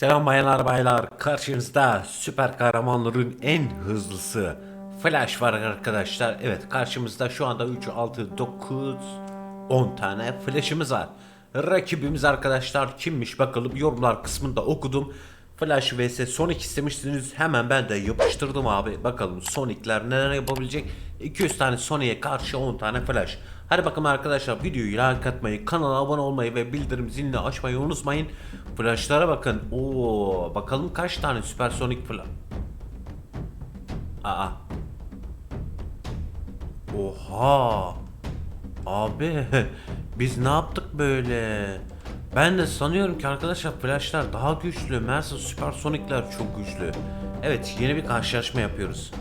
Selam bayanlar baylar. Karşınızda süper kahramanların en hızlısı Flash var arkadaşlar. Evet karşımızda şu anda 3, 6, 9, 10 tane Flash'ımız var. Rakibimiz arkadaşlar kimmiş bakalım yorumlar kısmında okudum. Flash vs Sonic istemiştiniz. Hemen ben de yapıştırdım abi. Bakalım Sonic'ler neler yapabilecek. 200 tane Sonic'e karşı 10 tane Flash. Hadi bakalım arkadaşlar videoyu like atmayı, kanala abone olmayı ve bildirim zilini açmayı unutmayın. Flash'lara bakın. Oo, bakalım kaç tane Süper Sonic Flash. Aa. Oha. Abi biz ne yaptık böyle? Ben de sanıyorum ki arkadaşlar flashlar daha güçlü. Meğerse süpersonikler çok güçlü. Evet yeni bir karşılaşma yapıyoruz.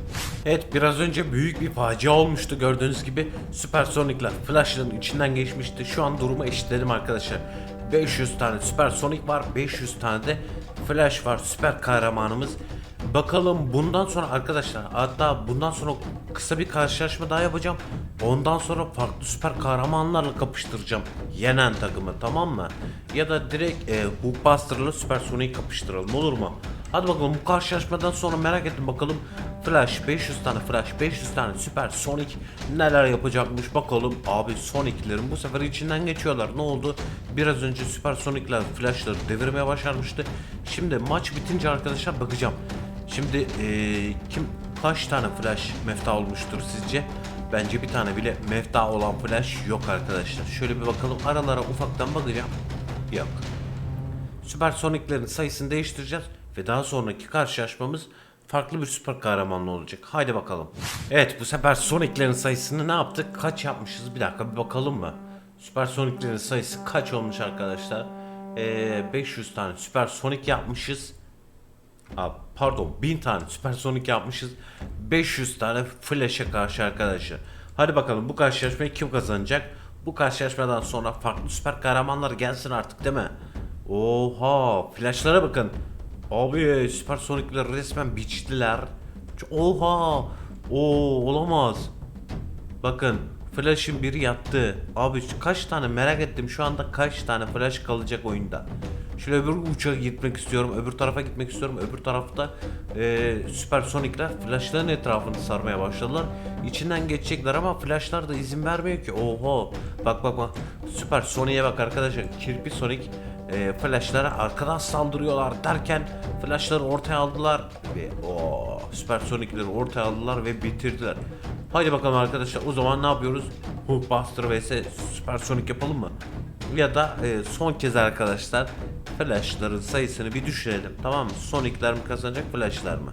Evet biraz önce büyük bir facia olmuştu gördüğünüz gibi. Süpersonikler flashların içinden geçmişti. Şu an durumu eşitledim arkadaşlar. 500 tane süpersonik var. 500 tane de flash var. Süper kahramanımız. Bakalım bundan sonra arkadaşlar hatta bundan sonra kısa bir karşılaşma daha yapacağım. Ondan sonra farklı süper kahramanlarla kapıştıracağım. Yenen takımı tamam mı? Ya da direkt e, Hulkbuster'la Süper Sonic'i kapıştıralım olur mu? Hadi bakalım bu karşılaşmadan sonra merak ettim bakalım Flash 500 tane Flash 500 tane Süper Sonic neler yapacakmış bakalım abi Sonic'lerin bu sefer içinden geçiyorlar ne oldu biraz önce Süper Sonic'ler Flash'ları devirmeye başarmıştı şimdi maç bitince arkadaşlar bakacağım Şimdi eee, kim kaç tane flash mefta olmuştur sizce? Bence bir tane bile mefta olan flash yok arkadaşlar. Şöyle bir bakalım aralara ufaktan bakacağım. Yok. Süper Sonic'lerin sayısını değiştireceğiz ve daha sonraki karşılaşmamız farklı bir süper kahramanla olacak. Haydi bakalım. Evet bu sefer Sonic'lerin sayısını ne yaptık? Kaç yapmışız? Bir dakika bir bakalım mı? Süper Sonic'lerin sayısı kaç olmuş arkadaşlar? Eee 500 tane Süper Sonic yapmışız. Aa, pardon 1000 tane süpersonik yapmışız. 500 tane flash'e karşı arkadaşlar. Hadi bakalım bu karşılaşmayı kim kazanacak? Bu karşılaşmadan sonra farklı süper kahramanlar gelsin artık değil mi? Oha flash'lara bakın. Abi süpersonikler resmen biçtiler. Oha. Oo olamaz. Bakın Flash'ın biri yattı. Abi kaç tane merak ettim şu anda kaç tane Flash kalacak oyunda. Şöyle öbür uçağa gitmek istiyorum. Öbür tarafa gitmek istiyorum. Öbür tarafta e, süpersonikler flashların etrafını sarmaya başladılar. İçinden geçecekler ama flashlar da izin vermiyor ki. Oho. Bak bak bak. Süper Sonic'e bak arkadaşlar. Kirpi Sonic e, flashlara arkadan saldırıyorlar derken flashları ortaya aldılar ve o süper sonicleri ortaya aldılar ve bitirdiler. Haydi bakalım arkadaşlar o zaman ne yapıyoruz? Hulkbuster vs Süper Sonic yapalım mı? Ya da e, son kez arkadaşlar flashların sayısını bir düşürelim tamam mı? Sonic'ler mi kazanacak flashlar mı?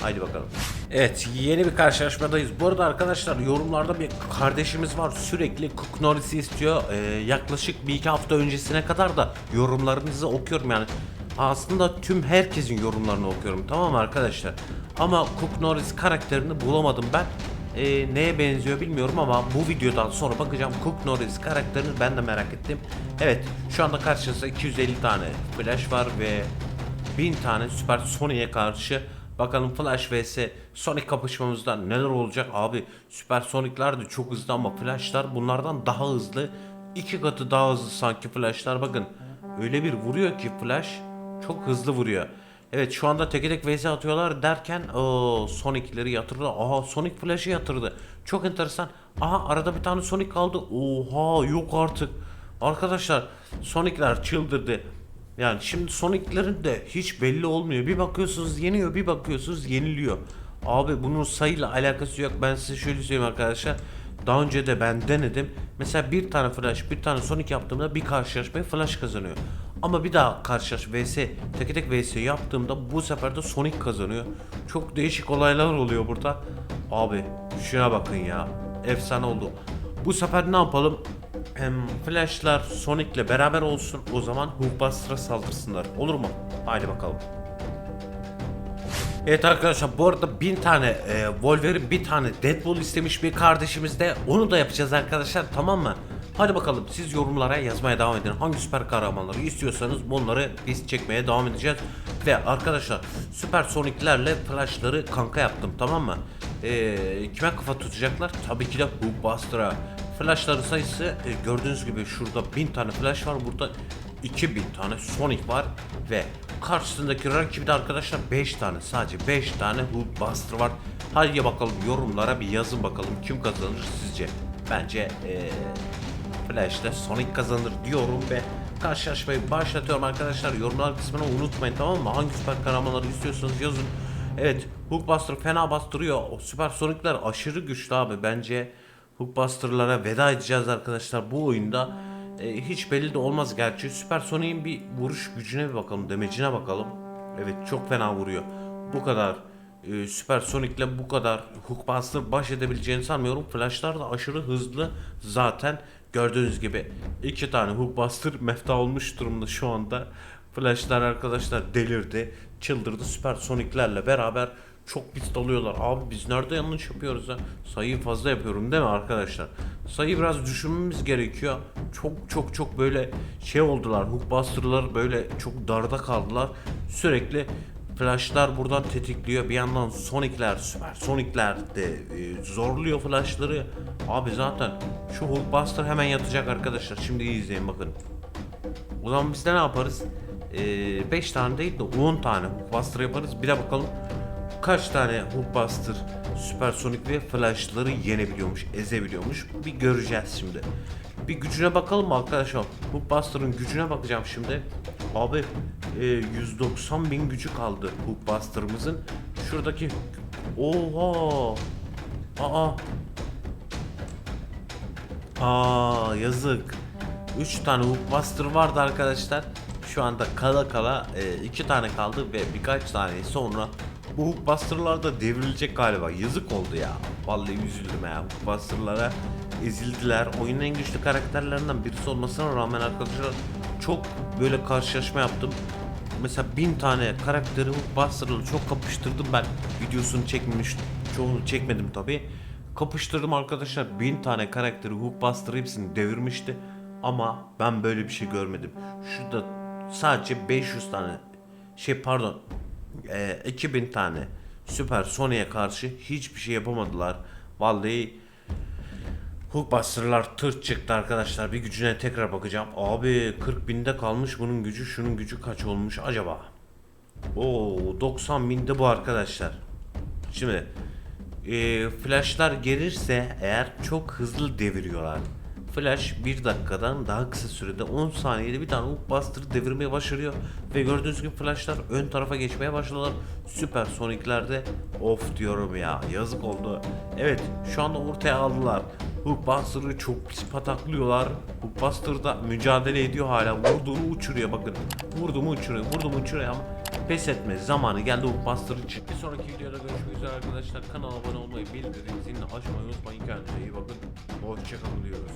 Haydi bakalım. Evet yeni bir karşılaşmadayız. Bu arada arkadaşlar yorumlarda bir kardeşimiz var sürekli Cook Norris'i istiyor. Ee, yaklaşık bir iki hafta öncesine kadar da yorumlarınızı okuyorum yani. Aslında tüm herkesin yorumlarını okuyorum tamam mı arkadaşlar? Ama Cook Norris karakterini bulamadım ben. Ee, neye benziyor bilmiyorum ama bu videodan sonra bakacağım Cook Norris karakterini ben de merak ettim. Evet şu anda karşınızda 250 tane flash var ve 1000 tane Süper Sonic'e karşı. Bakalım Flash vs Sonic kapışmamızda neler olacak? Abi Süper Sonic'ler de çok hızlı ama Flash'lar bunlardan daha hızlı. İki katı daha hızlı sanki Flash'lar. Bakın öyle bir vuruyor ki Flash çok hızlı vuruyor Evet şu anda teke tek vs atıyorlar derken o Sonic'leri yatırdı. Aha Sonic Flash'ı yatırdı. Çok enteresan. Aha arada bir tane Sonic kaldı. Oha yok artık. Arkadaşlar Sonic'ler çıldırdı. Yani şimdi Sonic'lerin de hiç belli olmuyor. Bir bakıyorsunuz yeniyor, bir bakıyorsunuz yeniliyor. Abi bunun sayıyla alakası yok. Ben size şöyle söyleyeyim arkadaşlar. Daha önce de ben denedim. Mesela bir tane flash, bir tane Sonic yaptığımda bir karşılaşmayı flash kazanıyor. Ama bir daha karşılaş vs tek tek vs yaptığımda bu sefer de Sonic kazanıyor. Çok değişik olaylar oluyor burada. Abi şuna bakın ya. Efsane oldu. Bu sefer ne yapalım? Hem Flash'lar Sonic'le beraber olsun. O zaman Hulkbuster'a saldırsınlar. Olur mu? Haydi bakalım. Evet arkadaşlar bu arada bin tane e, Wolverine bir tane Deadpool istemiş bir kardeşimiz de onu da yapacağız arkadaşlar tamam mı? Hadi bakalım siz yorumlara yazmaya devam edin. Hangi süper kahramanları istiyorsanız bunları biz çekmeye devam edeceğiz. Ve arkadaşlar süper soniclerle flashları kanka yaptım tamam mı? E, kime kafa tutacaklar? Tabii ki de Hulkbuster'a. Flashların sayısı e, gördüğünüz gibi şurada bin tane flash var. Burada 2000 tane Sonic var ve Karşısındaki rakibde arkadaşlar 5 tane sadece 5 tane Hulkbuster var. Hadi bakalım yorumlara bir yazın bakalım kim kazanır sizce. Bence eee Flash'te Sonic kazanır diyorum ve karşılaşmayı başlatıyorum arkadaşlar. Yorumlar kısmını unutmayın tamam mı? Hangi süper kahramanları istiyorsanız yazın. Evet Hulkbuster fena bastırıyor. O süper Sonic'ler aşırı güçlü abi. Bence Hulkbuster'lara veda edeceğiz arkadaşlar bu oyunda. e, hiç belli de olmaz gerçi. Süper Sonic'in bir vuruş gücüne bir bakalım. Demecine bakalım. Evet çok fena vuruyor. Bu kadar e, Süper Sonic'le bu kadar Hulkbuster baş edebileceğini sanmıyorum. Flash'lar da aşırı hızlı zaten. Gördüğünüz gibi iki tane Hulkbuster mefta olmuş durumda şu anda. Flash'lar arkadaşlar delirdi, çıldırdı. Süper Sonic'lerle beraber çok pis dalıyorlar. Abi biz nerede yanlış yapıyoruz ha? Sayıyı fazla yapıyorum değil mi arkadaşlar? Sayıyı biraz düşünmemiz gerekiyor. Çok çok çok böyle şey oldular. Hulkbuster'lar böyle çok darda kaldılar. Sürekli Flash'lar buradan tetikliyor. Bir yandan Sonic'ler, Süper Sonic'ler de e, zorluyor Flash'ları. Abi zaten şu Hulkbuster hemen yatacak arkadaşlar. Şimdi iyi izleyin bakın. O zaman biz de ne yaparız? 5 tane değil de 10 tane Hulkbuster yaparız. Bir de bakalım kaç tane Hulkbuster, Süper Sonic ve Flash'ları yenebiliyormuş, ezebiliyormuş. Bir göreceğiz şimdi. Bir gücüne bakalım mı arkadaşlar? Hulkbuster'ın gücüne bakacağım şimdi. Abi e, 190 bin gücü kaldı Hulkbuster'ımızın. Şuradaki... Oha! Aa! Aa yazık. 3 tane Hulkbuster vardı arkadaşlar. Şu anda kala kala 2 tane kaldı ve birkaç saniye sonra bu Hulkbuster'lar da devrilecek galiba. Yazık oldu ya. Vallahi üzüldüm ya. Hulkbuster'lara ezildiler. Oyunun en güçlü karakterlerinden birisi olmasına rağmen arkadaşlar çok böyle karşılaşma yaptım. Mesela bin tane karakteri Hulkbuster'la çok kapıştırdım ben. Videosunu çekmemiş, çoğunu çekmedim tabi. Kapıştırdım arkadaşlar. Bin tane karakteri Hulkbuster hepsini devirmişti. Ama ben böyle bir şey görmedim. Şurada sadece 500 tane şey pardon e, 2000 tane Süper Sonic'e karşı hiçbir şey yapamadılar. Vallahi Hulkbuster'lar tırt çıktı arkadaşlar. Bir gücüne tekrar bakacağım. Abi 40 binde kalmış bunun gücü. Şunun gücü kaç olmuş acaba? Oo 90 binde bu arkadaşlar. Şimdi e, flashlar gelirse eğer çok hızlı deviriyorlar. Flash 1 dakikadan daha kısa sürede 10 saniyede bir tane Hulkbuster'ı devirmeye başarıyor. Ve gördüğünüz gibi flashlar ön tarafa geçmeye başladılar. Süper Sonic'lerde of diyorum ya yazık oldu. Evet şu anda ortaya aldılar. Hulkbuster'ı çok pis pataklıyorlar. Hulkbuster da mücadele ediyor hala. Vurduğunu uçuruyor bakın. Vurdu mu uçuruyor, vurdu mu uçuruyor ama pes etme zamanı geldi Hulkbuster için. Bir sonraki videoda görüşmek üzere arkadaşlar. Kanala abone olmayı, bildirim zilini açmayı unutmayın. Kendinize iyi bakın. Hoşçakalın diyoruz.